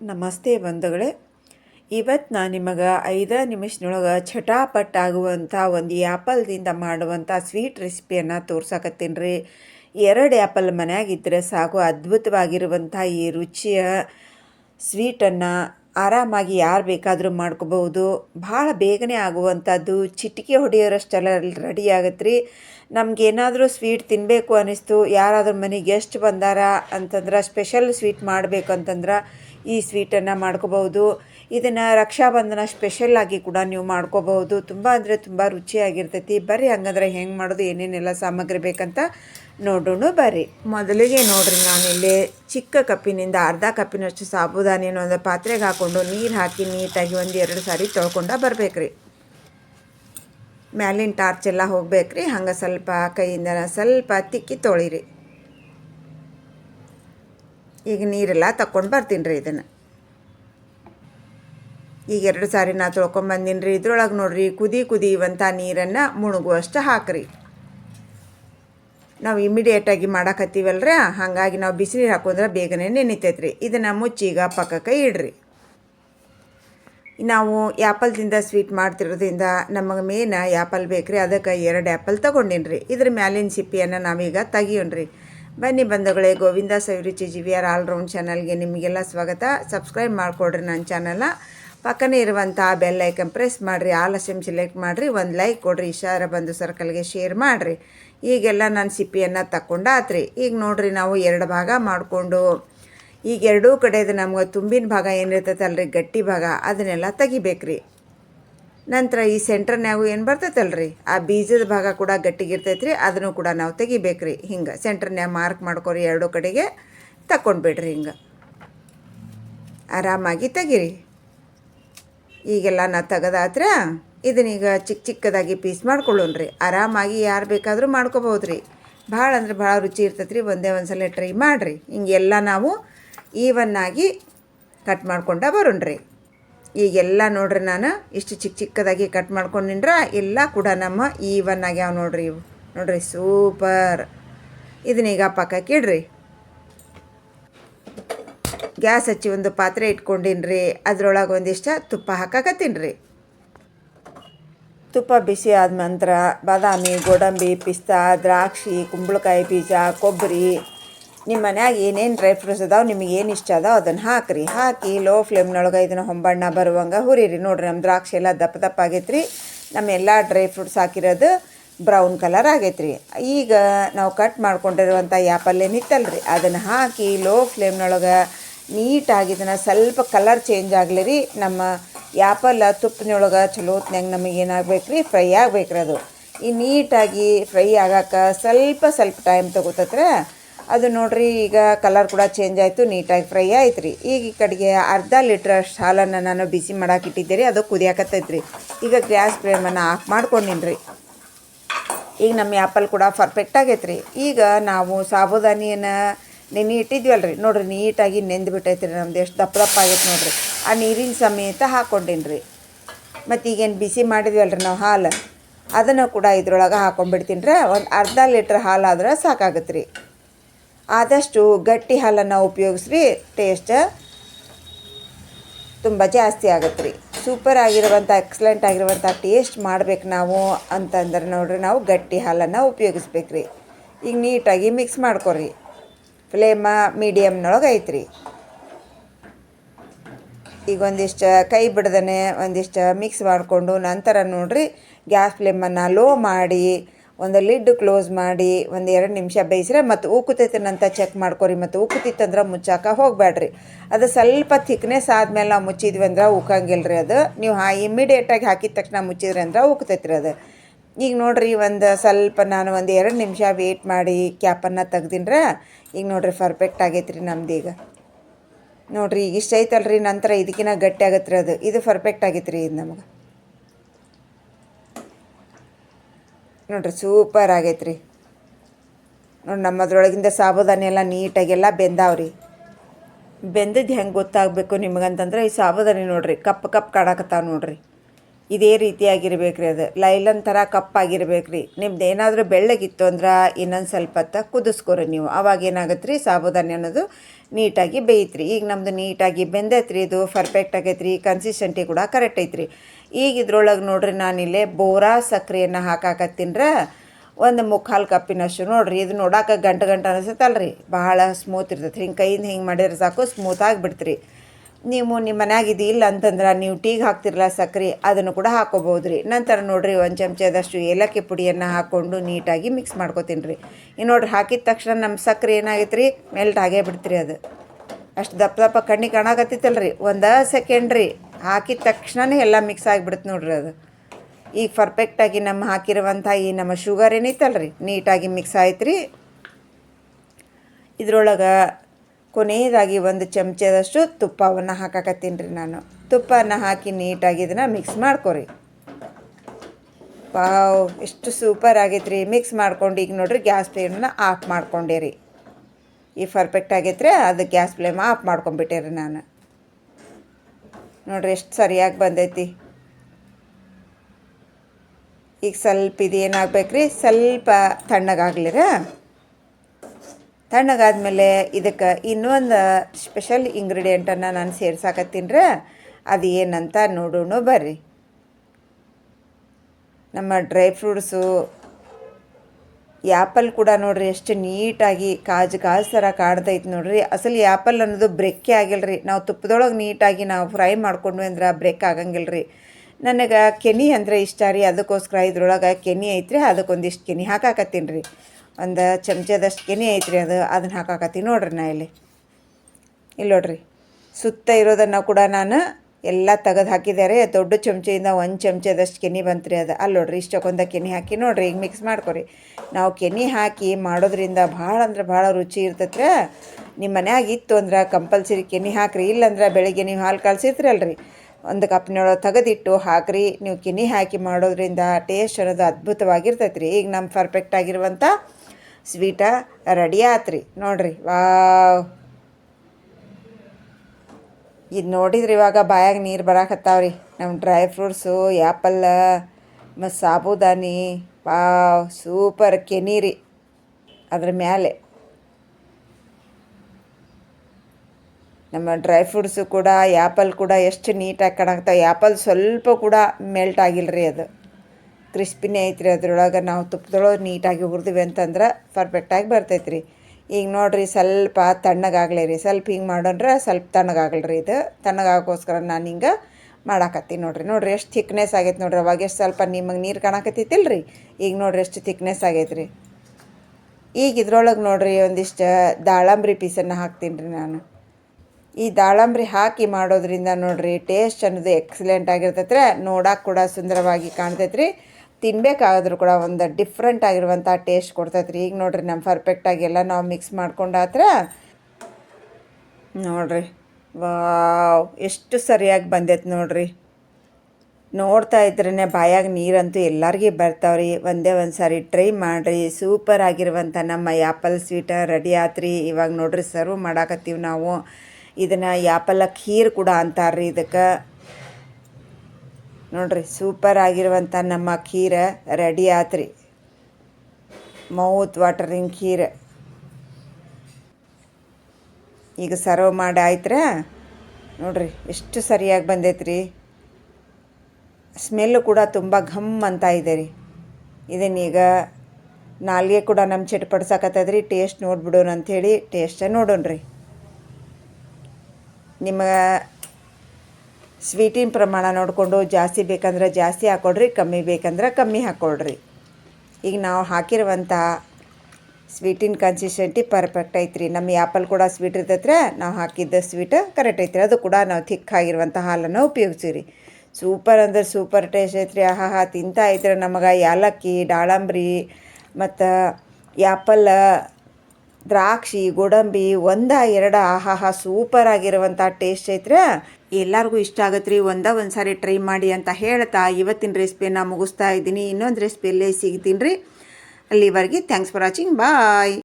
ನಮಸ್ತೆ ಬಂಧುಗಳೇ. ಇವತ್ತು ನಾನು ನಿಮಗೆ ಐದು ನಿಮಿಷನೊಳಗೆ ಚಟಾಪಟ್ ಆಗುವಂಥ ಒಂದು ಆ್ಯಪಲ್ದಿಂದ ಮಾಡುವಂಥ ಸ್ವೀಟ್ ರೆಸಿಪಿಯನ್ನು ತೋರ್ಸಕತ್ತೀನಿ ರೀ. ಎರಡು ಆ್ಯಪಲ್ ಮನೆಯಾಗಿದ್ದರೆ ಸಾಕು ಅದ್ಭುತವಾಗಿರುವಂಥ ಈ ರುಚಿಯ ಸ್ವೀಟನ್ನು ಆರಾಮಾಗಿ ಯಾರು ಬೇಕಾದರೂ ಮಾಡ್ಕೋಬಹುದು. ಭಾಳ ಬೇಗನೆ ಆಗುವಂಥದ್ದು ಚಿಟಿಕೆ ಹೊಡೆಯೋರಷ್ಟೆಲ್ಲ ರೆಡಿ ಆಗತ್ತೆ ರೀ ನಮಗೇನಾದರೂ ಸ್ವೀಟ್ ತಿನ್ನಬೇಕು ಅನ್ನಿಸ್ತು ಯಾರಾದರೂ ಮನೆಗೆ ಗೆಸ್ಟ್ ಬಂದಾರ ಅಂತಂದ್ರೆ ಸ್ಪೆಷಲ್ ಸ್ವೀಟ್ ಮಾಡಬೇಕು ಅಂತಂದ್ರೆ ಈ ಸ್ವೀಟನ್ನು ಮಾಡ್ಕೋಬಹುದು. ಇದನ್ನು ರಕ್ಷಾಬಂಧನ ಸ್ಪೆಷಲ್ ಆಗಿ ಕೂಡ ನೀವು ಮಾಡ್ಕೋಬಹುದು. ತುಂಬ ಅಂದರೆ ತುಂಬ ರುಚಿಯಾಗಿರ್ತೈತಿ. ಬರ್ರಿ ಹಂಗಂದ್ರೆ ಹೆಂಗೆ ಮಾಡೋದು, ಏನೇನೆಲ್ಲ ಸಾಮಗ್ರಿ ಬೇಕಂತ ನೋಡೋಣ, ಬರ್ರಿ. ಮೊದಲಿಗೆ ನೋಡ್ರಿ ನಾನಿಲ್ಲಿ ಚಿಕ್ಕ ಕಪ್ಪಿನಿಂದ ಅರ್ಧ ಕಪ್ಪಿನಷ್ಟು ಸಾಬುದಾನಿಯನ್ನು ಒಂದು ಪಾತ್ರೆಗೆ ಹಾಕ್ಕೊಂಡು ನೀರು ಹಾಕಿ ನೀಟಾಗಿ ಒಂದು ಎರಡು ಸಾರಿ ತೊಳ್ಕೊಂಡ ಬರ್ಬೇಕ್ರಿ. ಮ್ಯಾಲಿನ ಟಾರ್ಚ್ ಎಲ್ಲ ಹೋಗ್ಬೇಕ್ರಿ. ಹಂಗೆ ಸ್ವಲ್ಪ ಕೈಯಿಂದ ಸ್ವಲ್ಪ ತಿಕ್ಕಿ ತೊಳಿರಿ. ಈಗ ನೀರೆಲ್ಲ ತಕ್ಕೊಂಡು ಬರ್ತೀನಿ ರೀ ಇದನ್ನು. ಈಗ ಎರಡು ಸಾರಿ ನಾ ತೊಳ್ಕೊಂಬಂದಿನಿ ರೀ. ಇದ್ರೊಳಗೆ ನೋಡ್ರಿ ಕುದಿ ಕುದಿಯುವಂಥ ನೀರನ್ನು ಮುಣುಗುವಷ್ಟು ಹಾಕ್ರಿ. ನಾವು ಇಮಿಡಿಯೇಟಾಗಿ ಮಾಡಕತ್ತೀವಲ್ರ? ಹಾಗಾಗಿ ನಾವು ಬಿಸಿನೀರು ಹಾಕೊಂಡ್ರೆ ಬೇಗನೆ ನೆನಿತೈತೆ ರೀ. ಇದನ್ನು ಮುಚ್ಚಿ ಈಗ ಪಕ್ಕಕ್ಕೆ ಇಡ್ರಿ. ನಾವು ಆ್ಯಪಲ್ದಿಂದ ಸ್ವೀಟ್ ಮಾಡ್ತಿರೋದ್ರಿಂದ ನಮಗೆ ಮೇನ್ ಆ್ಯಪಲ್ ಬೇಕ್ರಿ. ರೀ ಅದಕ್ಕೆ ಎರಡು ಆ್ಯಪಲ್ ತೊಗೊಂಡಿನಿ ರೀ ಇದ್ರ ಮ್ಯಾಲಿನ ಸಿಪ್ಪಿಯನ್ನು ನಾವೀಗ ತೆಗಿಯೋಣ್ರಿ. ಬನ್ನಿ ಬಂಧುಗಳೇ, Govinda Saviruchi G V R all round ಚಾನಲ್ಗೆ ನಿಮಗೆಲ್ಲ ಸ್ವಾಗತ. ಸಬ್ಸ್ಕ್ರೈಬ್ ಮಾಡಿಕೊಡ್ರಿ ನನ್ನ ಚಾನಲ್ನ ಪಕ್ಕನೇ ಇರುವಂಥ ಬೆಲ್ ಐಕನ್ ಪ್ರೆಸ್ ಮಾಡಿರಿ ಆಲ್ ಅಸೆಮ್ ಸೆಲೆಕ್ಟ್ ಮಾಡಿರಿ, ಒಂದು ಲೈಕ್ ಕೊಡಿರಿ, ಇಷಾರ ಬಂದು ಸರ್ಕಲ್ಗೆ ಶೇರ್ ಮಾಡಿರಿ. ಈಗೆಲ್ಲ ನಾನು ಸಿಪ್ಪಿಯನ್ನು ತಕ್ಕೊಂಡಾತ್ರಿ. ಈಗ ನೋಡ್ರಿ ನಾವು ಎರಡು ಭಾಗ ಮಾಡಿಕೊಂಡು. ಈಗ ಎರಡೂ ಕಡೆದು ನಮ್ಗೆ ತುಂಬಿನ ಭಾಗ ಏನಿರ್ತೈತಲ್ರಿ, ಗಟ್ಟಿ ಭಾಗ, ಅದನ್ನೆಲ್ಲ ತೆಗಿಬೇಕ್ರಿ. ನಂತರ ಈ ಸೆಂಟ್ರ್ನ್ಯಾಗು ಏನು ಬರ್ತೈತಲ್ರಿ? ಆ ಬೀಜದ ಭಾಗ ಕೂಡ ಗಟ್ಟಿಗಿರ್ತೈತೆ ರೀ ಅದನ್ನು ಕೂಡ ನಾವು ತೆಗಿಬೇಕು ರೀ ಹಿಂಗೆ ಸೆಂಟ್ರ್ನ್ಯಾಗ ಮಾರ್ಕ್ ಮಾಡ್ಕೊರಿ ಎರಡೂ ಕಡೆಗೆ ತಕ್ಕೊಂಡ್ಬಿಡ್ರಿ ಹಿಂಗೆ. ಆರಾಮಾಗಿ ತೆಗಿರಿ. ಈಗೆಲ್ಲ ನಾ ತೆಗದಾತ್ರ ಇದನ್ನೀಗ ಚಿಕ್ಕ ಚಿಕ್ಕದಾಗಿ ಪೀಸ್ ಮಾಡ್ಕೊಳ್ಳೋಣ್ರಿ. ಆರಾಮಾಗಿ ಯಾರು ಬೇಕಾದರೂ ಮಾಡ್ಕೋಬೋದು ರೀ ಭಾಳ ಅಂದ್ರೆ ಭಾಳ ರುಚಿ ಇರ್ತೈತೆ ರೀ ಒಂದೇ ಒಂದು ಸಲ ಟ್ರೈ ಮಾಡಿರಿ. ಹಿಂಗೆಲ್ಲ ನಾವು ಈವನ್ನಾಗಿ ಕಟ್ ಮಾಡ್ಕೊಂಡ ಬರೋಣ್ರಿ. ಈಗೆಲ್ಲ ನೋಡ್ರಿ ನಾನು. ಇಷ್ಟು ಚಿಕ್ಕ ಚಿಕ್ಕದಾಗಿ ಕಟ್ ಮಾಡ್ಕೊಂಡಿನ್ರ ಎಲ್ಲ ಕೂಡ ನಮ್ಮ ಈವನ್ ಆಗ್ಯಾವ ನೋಡ್ರಿ ಇವು. ನೋಡ್ರಿ ಸೂಪರ್. ಇದನ್ನೀಗ ಪಕ್ಕಕ್ಕೆ ಇಡ್ರಿ ಗ್ಯಾಸ್ ಹಚ್ಚಿ ಒಂದು ಪಾತ್ರೆ ಇಟ್ಕೊಂಡಿನ್ರಿ. ಅದರೊಳಗೆ ಒಂದಿಷ್ಟ ತುಪ್ಪ ಹಾಕಕತ್ತೀನಿ ತುಪ್ಪ ಬಿಸಿ ಆದ ನಂತರ ಬಾದಾಮಿ, ಗೋಡಂಬಿ, ಪಿಸ್ತಾ, ದ್ರಾಕ್ಷಿ, ಕುಂಬಳಕಾಯಿ ಬೀಜ, ಕೊಬ್ಬರಿ ನಿಮ್ಮ ಮನ್ಯಾಗ ಏನೇನು ಡ್ರೈ ಫ್ರೂಟ್ಸ್ ಅದಾವೆ, ನಿಮಗೆ ಏನು ಇಷ್ಟ ಅದಾವೆ ಅದನ್ನು ಹಾಕಿರಿ. ಹಾಕಿ ಲೋ ಫ್ಲೇಮ್ನೊಳಗೆ ಇದನ್ನು ಹೊಂಬಣ್ಣ ಬರುವಂಗೆ ಹುರಿರಿ. ನೋಡ್ರಿ ನಮ್ಮ ದ್ರಾಕ್ಷಿ ಎಲ್ಲ ದಪ್ಪ ದಪ್ಪ ಆಗೈತ್ರಿ. ನಮ್ಮ ಎಲ್ಲ ಡ್ರೈ ಫ್ರೂಟ್ಸ್ ಹಾಕಿರೋದು ಬ್ರೌನ್ ಕಲರ್ ಆಗೈತ್ರಿ. ಈಗ ನಾವು ಕಟ್ ಮಾಡ್ಕೊಂಡಿರುವಂಥ ಆ್ಯಪಲ್ ಏನಿತ್ತಲ್ಲ ರೀ ಅದನ್ನು ಹಾಕಿ ಲೋ ಫ್ಲೇಮ್ನೊಳಗೆ ನೀಟಾಗಿ ಇದನ್ನು ಸ್ವಲ್ಪ ಕಲರ್ ಚೇಂಜ್ ಆಗಲಿ ರೀ ನಮ್ಮ ಆ್ಯಪಲ್ ತುಪ್ಪನೊಳಗೆ ಚಲೋ ಹೊತ್ನ್ಯಾಗ ನಮಗೆ ಏನಾಗಬೇಕು ರೀ ಫ್ರೈ ಆಗಬೇಕ್ರಿ ಅದು. ಈ ನೀಟಾಗಿ ಫ್ರೈ ಆಗಕ್ಕೆ ಸ್ವಲ್ಪ ಸ್ವಲ್ಪ ಟೈಮ್ ತೊಗೋತತ್ರ ಅದು ನೋಡಿರಿ, ಈಗ ಕಲರ್ ಕೂಡ ಚೇಂಜ್ ಆಯಿತು, ನೀಟಾಗಿ ಫ್ರೈ ಆಯ್ತು ರೀ ಈಗ ಈ ಕಡೆಗೆ ಅರ್ಧ ಲೀಟ್ರಷ್ಟು ಹಾಲನ್ನು ನಾನು ಬಿಸಿ ಮಾಡಕ್ಕೆ ಇಟ್ಟಿದ್ದೆ ರೀ ಅದು ಕುದಿಯಾಕತ್ತೈತೆ ರೀ ಈಗ ಗ್ಯಾಸ್ ಫ್ಲೇಮನ್ನು ಆಫ್ ಮಾಡ್ಕೊಂಡಿನಿ ರೀ ಈಗ ನಮ್ಮ ಆ್ಯಪಲ್ ಕೂಡ ಪರ್ಫೆಕ್ಟ್ ಆಗೈತೆ ರೀ ಈಗ ನಾವು ಸಾಬುದಾನಿಯನ್ನು ನೆನೆ ಇಟ್ಟಿದ್ವಲ್ಲ ರೀ ನೋಡಿರಿ, ನೀಟಾಗಿ ನೆಂದು ಬಿಟ್ಟೈತೆ ರೀ ನಮ್ದು ಎಷ್ಟು ದಪ್ಪ ದಪ್ಪ ಆಗೈತೆ ನೋಡಿರಿ. ಆ ನೀರಿನ ಸಮೇತ ಹಾಕ್ಕೊಂಡಿನಿ ರೀ ಮತ್ತು ಈಗೇನು ಬಿಸಿ ಮಾಡಿದ್ವಲ್ಲ ರೀ ನಾವು ಹಾಲು. ಅದನ್ನು ಕೂಡ ಇದ್ರೊಳಗೆ ಹಾಕೊಂಡ್ಬಿಡ್ತೀನಿ ರೀ ಒಂದು ಅರ್ಧ ಲೀಟ್ರ್ ಹಾಲು ಆದ್ರೆ ಸಾಕಾಗತ್ತೆ ರೀ ಆದಷ್ಟು ಗಟ್ಟಿ ಹಾಲನ್ನು ಉಪಯೋಗಿಸ್ರಿ ಟೇಸ್ಟ್ ತುಂಬ ಜಾಸ್ತಿ ಆಗುತ್ತೆ ರೀ. ಸೂಪರ್ ಆಗಿರುವಂಥ ಎಕ್ಸಲೆಂಟ್ ಆಗಿರುವಂಥ ಟೇಸ್ಟ್ ಮಾಡ್ಬೇಕು ನಾವು ಅಂತಂದ್ರೆ ನೋಡ್ರಿ, ನಾವು ಗಟ್ಟಿ ಹಾಲನ್ನು ಉಪಯೋಗಿಸ್ಬೇಕು ರೀ. ಈಗ ನೀಟಾಗಿ ಮಿಕ್ಸ್ ಮಾಡ್ಕೊರಿ. ಫ್ಲೇಮ ಮೀಡಿಯಮ್ನೊಳಗೆ ಐತ್ರಿ. ಈಗ ಒಂದಿಷ್ಟು ಕೈ ಬಿಡ್ದೇ ಒಂದಿಷ್ಟು ಮಿಕ್ಸ್ ಮಾಡಿಕೊಂಡು ನಂತರ ನೋಡ್ರಿ ಗ್ಯಾಸ್ ಫ್ಲೇಮನ್ನು ಲೋ ಮಾಡಿ ಒಂದು ಲಿಡ್ ಕ್ಲೋಸ್ ಮಾಡಿ ಒಂದು ಎರಡು ನಿಮಿಷ ಬೇಯಿಸ್ರೆ ಮತ್ತು ಉಕ್ಕುತೈತನಂತ ಚೆಕ್ ಮಾಡ್ಕೊರಿ. ಮತ್ತು ಉಕ್ಕುತಿತ್ತಂದ್ರೆ ಮುಚ್ಚಾಕ ಹೋಗಬೇಡ್ರಿ ಅದು ಸ್ವಲ್ಪ ಥಿಕ್ನೆಸ್ ಆದಮೇಲೆ ನಾವು ಮುಚ್ಚಿದ್ವಿ ಅಂದ್ರೆ ಉಕ್ಕಂಗಿಲ್ಲ ರೀ ಅದು. ನೀವು ಹಾ ಇಮ್ಮಿಡಿಯೇಟಾಗಿ ಹಾಕಿದ ತಕ್ಷಣ ಮುಚ್ಚಿದ್ರಿ ಅಂದ್ರೆ ಉಕ್ತೈತ್ರಿ ಅದು. ಈಗ ನೋಡಿರಿ ಒಂದು ಸ್ವಲ್ಪ ನಾನು ಒಂದು ಎರಡು ನಿಮಿಷ ವೇಟ್ ಮಾಡಿ ಕ್ಯಾಪನ್ನು ತೆಗ್ದಿನ್ರ. ಈಗ ನೋಡಿರಿ ಪರ್ಫೆಕ್ಟ್ ಆಗೈತೆ ರೀ ನಮ್ದು ಈಗ. ನೋಡ್ರಿ ಈಗ ಇಷ್ಟ ಐತಲ್ರಿ ನಂತರ ಇದಕ್ಕಿಂತ ಗಟ್ಟಿ ಆಗತ್ತೆ ರೀ ಅದು. ಇದು ಪರ್ಫೆಕ್ಟ್ ಆಗೈತೆ ರೀ ಇದು ನಮಗೆ. ನೋಡ್ರಿ ಸೂಪರ್ ಆಗೈತೆ ರೀ ನೋಡಿ ನಮ್ಮದ್ರೊಳಗಿಂದ ಸಾಬುದಾನಿ ಎಲ್ಲ ನೀಟಾಗೆಲ್ಲ ಬೆಂದಾವ್ರಿ. ಬೆಂದದ್ದು ಹೆಂಗೆ ಗೊತ್ತಾಗಬೇಕು ನಿಮಗಂತಂದ್ರೆ ಈ ಸಾಬುದಾನಿ ನೋಡಿರಿ ಕಪ್ಪು ಕಪ್ ಕಾಡಕತ್ತಾವ ನೋಡ್ರಿ. ಇದೇ ರೀತಿಯಾಗಿರ್ಬೇಕು ರೀ ಅದು. ಲೈಲನ್ ಥರ ಕಪ್ಪಾಗಿರ್ಬೇಕು ರೀ ನಿಮ್ದು ಏನಾದರೂ ಬೆಳ್ಳಗಿತ್ತು ಅಂದ್ರೆ ಇನ್ನೊಂದು ಸ್ವಲ್ಪ ಹೊತ್ತು ಕುದಿಸ್ಕೊರಿ ನೀವು. ಅವಾಗ ಏನಾಗುತ್ತೆ ರೀ ಸಾಬುದಾನಿ ಅನ್ನೋದು ನೀಟಾಗಿ ಬೇಯ್ತ್ರಿ. ಈಗ ನಮ್ಮದು ನೀಟಾಗಿ ಬೆಂದೈತ್ರಿ ಇದು. ಪರ್ಫೆಕ್ಟ್ ಆಗೈತೆ ರೀ ಕನ್ಸಿಸ್ಟೆಂಟಿ ಕೂಡ ಕರೆಕ್ಟ್ ಐತ್ರಿ. ಈಗ ಇದ್ರೊಳಗೆ ನೋಡ್ರಿ ನಾನಿಲ್ಲೇ ಬೋರಾ ಸಕ್ಕರೆಯನ್ನು ಹಾಕಾಕತ್ತೀನ್ರ. ಒಂದು ಮುಕ್ಕಾಲು ಕಪ್ಪಿನಷ್ಟು ನೋಡ್ರಿ. ಇದು ನೋಡಾಕ ಗಂಟು ಗಂಟು ಅನಿಸುತ್ತಲ್ರಿ. ಭಾಳ ಸ್ಮೂತ್ ಇರ್ತೈತೆ ಹಿಂಗೆ ಕೈಯಿಂದ ಹಿಂಗೆ ಮಾಡಿದ್ರೆ ಸಾಕು ಸ್ಮೂತ್ ಬಿಡ್ತ್ರಿ ನೀವು ನಿಮ್ಮ ಮನ್ಯಾಗ ಇಲ್ಲ ಅಂತಂದ್ರೆ ನೀವು ಟೀಗೆ ಹಾಕ್ತಿರಲ್ಲ ಸಕ್ಕರೆ ಅದನ್ನು ಕೂಡ ಹಾಕೋಬೋದು ರೀ ನಂತರ ನೋಡಿರಿ ಒಂದು ಚಮಚದಷ್ಟು ಏಲಕ್ಕಿ ಪುಡಿಯನ್ನು ಹಾಕ್ಕೊಂಡು ನೀಟಾಗಿ ಮಿಕ್ಸ್ ಮಾಡ್ಕೋತೀನಿ ರೀ. ಇನ್ನು ನೋಡ್ರಿ ಹಾಕಿದ ತಕ್ಷಣ ನಮ್ಮ ಸಕ್ಕರೆ ಏನಾಗೈತೆ ರೀ ಮೆಲ್ಟ್ ಆಗೇ ಬಿಡ್ತ್ರಿ ಅದು. ಅಷ್ಟು ದಪ್ಪ ದಪ್ಪ ಕಣ್ಣಿಗೆ ಕಾಣಕತ್ತಿತ್ತಲ್ಲ ರೀ ಒಂದು ಸೆಕೆಂಡ್ ರೀ. ಹಾಕಿದ ತಕ್ಷಣನೇ ಎಲ್ಲ ಮಿಕ್ಸ್ ಆಗಿಬಿಡ್ತು ನೋಡ್ರಿ ಅದು. ಈಗ ಪರ್ಫೆಕ್ಟಾಗಿ ನಮ್ಮ ಹಾಕಿರುವಂಥ ಈ ನಮ್ಮ ಶುಗರ್ ಏನೈತಲ್ಲ ರೀ ನೀಟಾಗಿ ಮಿಕ್ಸ್ ಆಯ್ತು ರೀ ಇದ್ರೊಳಗೆ ಕೊನೆಯದಾಗಿ ಒಂದು ಚಮಚದಷ್ಟು ತುಪ್ಪವನ್ನು ಹಾಕಾಕತ್ತೀನಿ ರೀ ನಾನು. ತುಪ್ಪನ ಹಾಕಿ ನೀಟಾಗಿ ಇದನ್ನು ಮಿಕ್ಸ್ ಮಾಡ್ಕೊರಿ. ಪಾವ್ ಎಷ್ಟು ಸೂಪರ್ ಆಗೈತೆ ರೀ ಮಿಕ್ಸ್ ಮಾಡ್ಕೊಂಡು ಈಗ ನೋಡ್ರಿ ಗ್ಯಾಸ್ ಫ್ಲೇಮನ್ನ ಆಫ್ ಮಾಡ್ಕೊಂಡಿರಿ ಈ ಪರ್ಫೆಕ್ಟ್ ಆಗೈತೆ ರೀ ಅದು ಗ್ಯಾಸ್ ಫ್ಲೇಮ್ ಆಫ್ ಮಾಡ್ಕೊಂಬಿಟ್ಟೆ ನಾನು. ನೋಡ್ರಿ ಎಷ್ಟು ಸರಿಯಾಗಿ ಬಂದೈತಿ. ಈಗ ಸ್ವಲ್ಪ ಇದು ಏನಾಗಬೇಕ್ರಿ ಸ್ವಲ್ಪ ತಣ್ಣಗಾಗ್ಲಿರ ತಣ್ಣಗಾದ್ಮೇಲೆ ಇದಕ್ಕೆ ಇನ್ನೊಂದು ಸ್ಪೆಷಲ್ ಇಂಗ್ರೀಡಿಯೆಂಟನ್ನು ನಾನು ಸೇರ್ಸಾಕತ್ತೀನಿ ಅದು ಏನಂತ ನೋಡೋಣ ಬರ್ರಿ. ನಮ್ಮ ಡ್ರೈ ಫ್ರೂಟ್ಸು ಆ್ಯಪಲ್ ಕೂಡ ನೋಡ್ರಿ ಎಷ್ಟು ನೀಟಾಗಿ ಕಾಜು ಕಾಜು ಥರ ಕಾಡ್ತೈತೆ ನೋಡ್ರಿ. ಅಸಲು ಆ್ಯಪಲ್ ಅನ್ನೋದು ಬ್ರೇಕೇ ಆಗಿಲ್ಲರಿ ನಾವು ತುಪ್ಪದೊಳಗೆ ನೀಟಾಗಿ ನಾವು ಫ್ರೈ ಮಾಡ್ಕೊಂಡ್ವಿ ಅಂದ್ರೆ ಬ್ರೇಕ್ ಆಗಂಗಿಲ್ಲ ರೀ ನನಗೆ ಕೆನಿ ಅಂದರೆ ಇಷ್ಟ ರೀ. ಅದಕ್ಕೋಸ್ಕರ ಇದ್ರೊಳಗೆ ಕೆನಿ ಐತ್ರಿ. ಅದಕ್ಕೊಂದಿಷ್ಟು ಕೆನಿ ಹಾಕಾಕತ್ತೀನಿ ರೀ ಒಂದು ಚಮಚದಷ್ಟು ಕೆನಿ ಐತ್ರಿ ಅದು ಅದನ್ನು ಹಾಕಾಕತ್ತೀನಿ ನೋಡ್ರಿ ನಾ ಇಲ್ಲಿ. ಇಲ್ಲಿ ನೋಡ್ರಿ, ಸುತ್ತ ಇರೋದನ್ನು ಕೂಡ ನಾನು ಎಲ್ಲ ತೆಗೆದು ಹಾಕಿದ್ದಾರೆ ದೊಡ್ಡ ಚಮಚೆಯಿಂದ ಒಂದು ಚಮಚದಷ್ಟು ಕೆನಿ ಬಂತ್ರಿ ಅದು. ಅಲ್ಲಿ ನೋಡ್ರಿ, ಇಷ್ಟಕ್ಕೊಂದ ಕೆನಿ ಹಾಕಿ ನೋಡ್ರಿ ಈಗ ಮಿಕ್ಸ್ ಮಾಡ್ಕೊರಿ. ನಾವು ಕೆನಿ ಹಾಕಿ ಮಾಡೋದ್ರಿಂದ ಭಾಳ ಅಂದ್ರೆ ಭಾಳ ರುಚಿ ಇರ್ತೈತ್ರಿ. ನಿಮ್ಮ ಮನ್ಯಾಗ ಇತ್ತು ಅಂದ್ರೆ ಕಂಪಲ್ಸರಿ ಕೆನಿ ಹಾಕ್ರಿ ಇಲ್ಲಂದ್ರೆ ಬೆಳಿಗ್ಗೆ ನೀವು ಹಾಲು ಕಳ್ಸಿರ್ತೀರಲ್ರಿ ಒಂದು ಕಪ್ನೊಳಗೆ ತೆಗೆದಿಟ್ಟು ಹಾಕ್ರಿ, ನೀವು ಕೆನಿ ಹಾಕಿ ಮಾಡೋದ್ರಿಂದ ಟೇಸ್ಟ್ ಅನ್ನೋದು ಅದ್ಭುತವಾಗಿರ್ತೈತ್ರಿ. ಈಗ ನಮ್ಮ ಪರ್ಫೆಕ್ಟ್ ಆಗಿರುವಂಥ ಸ್ವೀಟ ರೆಡಿ ಆತ್ರಿ. ನೋಡ್ರಿ, ವಾವ್. ಇದು ನೋಡಿದ್ರಿ ಇವಾಗ ಬಾಯಾಗ ನೀರು ಬರಾಕತ್ತಾವ್ರಿ ನಮ್ಮ ಡ್ರೈ ಫ್ರೂಟ್ಸು ಆ್ಯಪಲ್ ಮತ್ತು ಸಾಬುದಾನಿ, ವಾವ್, ಸೂಪರ್ ಕೆನೀರಿ ಅದ್ರ ಮೇಲೆ ನಮ್ಮ ಡ್ರೈ ಫ್ರೂಟ್ಸು ಕೂಡ ಆ್ಯಪಲ್ ಕೂಡ ಎಷ್ಟು ನೀಟಾಗಿ ಕಾಣಾಕ್ತಾವೆ. ಆ್ಯಪಲ್ ಸ್ವಲ್ಪ ಕೂಡ ಮೆಲ್ಟ್ ಆಗಿಲ್ಲ ರೀ ಅದು. ಕ್ರಿಸ್ಪಿನೇ ರೀ ಅದ್ರೊಳಗೆ ನಾವು ತುಪ್ಪದೊಳಗೆ ನೀಟಾಗಿ ಹುರಿದ್ವಿ ಅಂತಂದ್ರೆ ಪರ್ಫೆಕ್ಟಾಗಿ ಬರ್ತೈತೆ ರೀ ಈಗ ನೋಡಿರಿ ಸ್ವಲ್ಪ ತಣ್ಣಗಾಗಲಿ ರೀ, ಸ್ವಲ್ಪ ಹಿಂಗೆ ಮಾಡೋಣ್ರೆ ಸ್ವಲ್ಪ ತಣ್ಣಗಾಗಲಿ ರೀ ಇದು. ತಣ್ಣಗಾಗೋಸ್ಕರ ನಾನು ಹಿಂಗೆ ಮಾಡಾಕತ್ತೀನಿ ನೋಡಿರಿ. ನೋಡಿರಿ ಎಷ್ಟು ಥಿಕ್ನೆಸ್ ಆಗೈತೆ ನೋಡಿರಿ, ಅವಾಗ ಎಷ್ಟು ಸ್ವಲ್ಪ ನಿಮಗೆ ನೀರು ಕಾಣಕತ್ತೈತಿಲ್ಲ ರೀ ಈಗ ನೋಡಿರಿ ಎಷ್ಟು ಥಿಕ್ನೆಸ್ ಆಗೈತೆ ರೀ ಈಗ ಇದ್ರೊಳಗೆ ನೋಡಿರಿ ಒಂದಿಷ್ಟು ದಾಳಂಬ್ರಿ ಪೀಸನ್ನು ಹಾಕ್ತೀನಿ ರೀ ನಾನು. ಈ ದಾಳಂಬ್ರಿ ಹಾಕಿ ಮಾಡೋದ್ರಿಂದ ನೋಡಿರಿ ಟೇಸ್ಟ್ ಅನ್ನೋದು ಎಕ್ಸಲೆಂಟ್ ಆಗಿರ್ತೈತ್ರಿ. ನೋಡಕ್ಕೆ ಕೂಡ ಸುಂದರವಾಗಿ ಕಾಣ್ತೈತೆ ತಿನ್ಬೇಕಾದ್ರೂ ಕೂಡ ಒಂದು ಡಿಫ್ರೆಂಟ್ ಆಗಿರುವಂಥ ಟೇಸ್ಟ್ ಕೊಡ್ತೈತೆ ರೀ ಈಗ ನೋಡಿರಿ ನಮ್ಮ ಪರ್ಫೆಕ್ಟಾಗಿ ಎಲ್ಲ ನಾವು ಮಿಕ್ಸ್ ಮಾಡ್ಕೊಂಡಾತ್ರ ನೋಡಿರಿ, ವಾವ್, ಎಷ್ಟು ಸರಿಯಾಗಿ ಬಂದೈತೆ ನೋಡಿರಿ. ನೋಡ್ತಾ ಇದ್ರೇ ಬಾಯಾಗ ನೀರಂತೂ ಎಲ್ಲರಿಗೂ ಬರ್ತಾವ್ರಿ. ಒಂದೇ ಒಂದು ಸಾರಿ ಟ್ರೈ ಮಾಡಿರಿ. ಸೂಪರ್ ಆಗಿರುವಂಥ ನಮ್ಮ ಆ್ಯಪಲ್ ಸ್ವೀಟ ರೆಡಿ ಆತ್ರಿ. ಇವಾಗ ನೋಡ್ರಿ ಸರ್ವ್ ಮಾಡಾಕತ್ತೀವಿ ನಾವು. ಇದನ್ನು ಆ್ಯಪಲ್ಲ ಖೀರ್ ಕೂಡ ಅಂತಾರ್ರಿ ಇದಕ್ಕೆ. ನೋಡ್ರಿ ಸೂಪರ್ ಆಗಿರುವಂಥ ನಮ್ಮ ಖೀರ ರೆಡಿ ಆತ್ರಿ. Mouth watering kheer. ಈಗ ಸರ್ವ್ ಮಾಡಿ ಆಯ್ತ್ರ? ನೋಡ್ರಿ, ಎಷ್ಟು ಸರಿಯಾಗಿ ಬಂದೈತ್ರಿ. ಸ್ಮೆಲ್ ಕೂಡ ತುಂಬ ಘಮ್ ಅಂತ ಇದೆ ರೀ. ಇದನ್ನೀಗ ನಾಲ್ಗೆ ಕೂಡ ನಮ್ಮ ಚಟ್ಪಡ್ಸಕತ್ತದ್ರಿ ಟೇಸ್ಟ್ ನೋಡ್ಬಿಡೋಣ ಅಂಥೇಳಿ ಟೇಸ್ಟ ರೀ ನಿಮ್ಮ ಸ್ವೀಟಿನ ಪ್ರಮಾಣ ನೋಡಿಕೊಂಡು ಜಾಸ್ತಿ ಬೇಕಂದ್ರೆ ಜಾಸ್ತಿ ಹಾಕ್ಕೊಡ್ರಿ ಕಮ್ಮಿ ಬೇಕಂದ್ರೆ ಕಮ್ಮಿ ಹಾಕೊಳ್ರಿ. ಈಗ ನಾವು ಹಾಕಿರುವಂತಹ ಸ್ವೀಟಿನ ಕನ್ಸಿಸ್ಟೆಂಟಿ ಪರ್ಫೆಕ್ಟ್ ಐತ್ರಿ. ನಮ್ಮ ಆ್ಯಪಲ್ ಕೂಡ ಸ್ವೀಟ್ ಇರ್ತೈತ್ರೆ, ನಾವು ಹಾಕಿದ್ದ ಸ್ವೀಟ್ ಕರೆಕ್ಟ್ ಐತ್ರಿ. ಅದು ಕೂಡ ನಾವು ಥಿಕ್ ಆಗಿರುವಂಥ ಹಾಲನ್ನು ಉಪಯೋಗಿಸಿರಿ ಸೂಪರ್ ಅಂದ್ರೆ ಸೂಪರ್ ಟೇಸ್ಟ್ ಐತ್ರಿ. ಆಹಾ ತಿಂತಾ ಇದ್ರೆ ನಮಗೆ ಯಾಲಕ್ಕಿ, ದಾಳಂಬ್ರಿ ಮತ್ತು ಆ್ಯಪಲ್ ದ್ರಾಕ್ಷಿ, ಗೋಡಂಬಿ ಒಂದ ಎರಡ ಆಹಾಹಾ ಸೂಪರ್ ಆಗಿರುವಂಥ ಟೇಸ್ಟ್ ಐತ್ರಿ. ಎಲ್ಲರಿಗೂ ಇಷ್ಟ ಆಗತ್ತೆ ರೀ ಒಂದ ಒಂದು ಸಾರಿ ಟ್ರೈ ಮಾಡಿ ಅಂತ ಹೇಳ್ತಾ ಇವತ್ತಿನ ರೆಸಿಪಿಯನ್ನು ಮುಗಿಸ್ತಾ ಇದ್ದೀನಿ. ಇನ್ನೊಂದು ರೆಸಿಪಿಯಲ್ಲೇ ಸಿಗ್ತೀನಿ ರೀ. ಅಲ್ಲಿವರೆಗೆ ಥ್ಯಾಂಕ್ಸ್ ಫಾರ್ ವಾಚಿಂಗ್ ಬಾಯ್